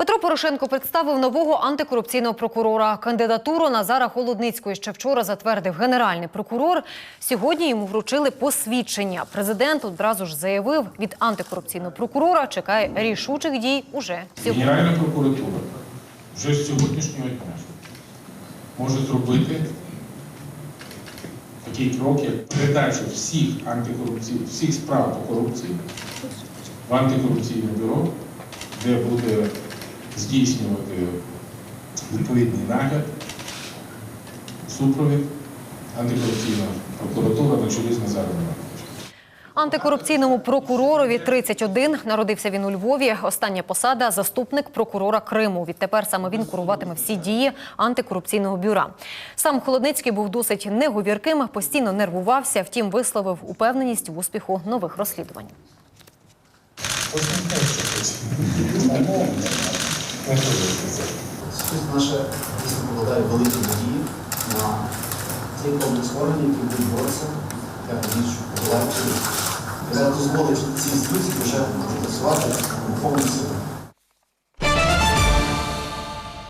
Петро Порошенко представив нового антикорупційного прокурора. Кандидатуру Назара Холодницького ще вчора затвердив генеральний прокурор. Сьогодні йому вручили посвідчення. Президент одразу ж заявив, від антикорупційного прокурора чекає рішучих дій уже сьогодні. Генеральна прокуратура вже з сьогоднішнього дня може зробити такий крок, як передачу всіх антикорупційних, всіх справ по корупції в антикорупційне бюро, де буде здійснювати відповідний нагляд, супровід антикорупційна прокуратура на чолі з Назаром Івановичем. Антикорупційному прокуророві 31. Народився він у Львові. Остання посада заступник прокурора Криму. Відтепер саме він куруватиме всі дії антикорупційного бюра. Сам Холодницький був досить неговірким, постійно нервувався. Втім, висловив упевненість в успіху нових розслідувань. Суспільство наше дійсно покладає великі надії на цей комплекс органів, які будуть боротися, як більш профілактики, яка дозволить ці інституції вже працювати у повній силі.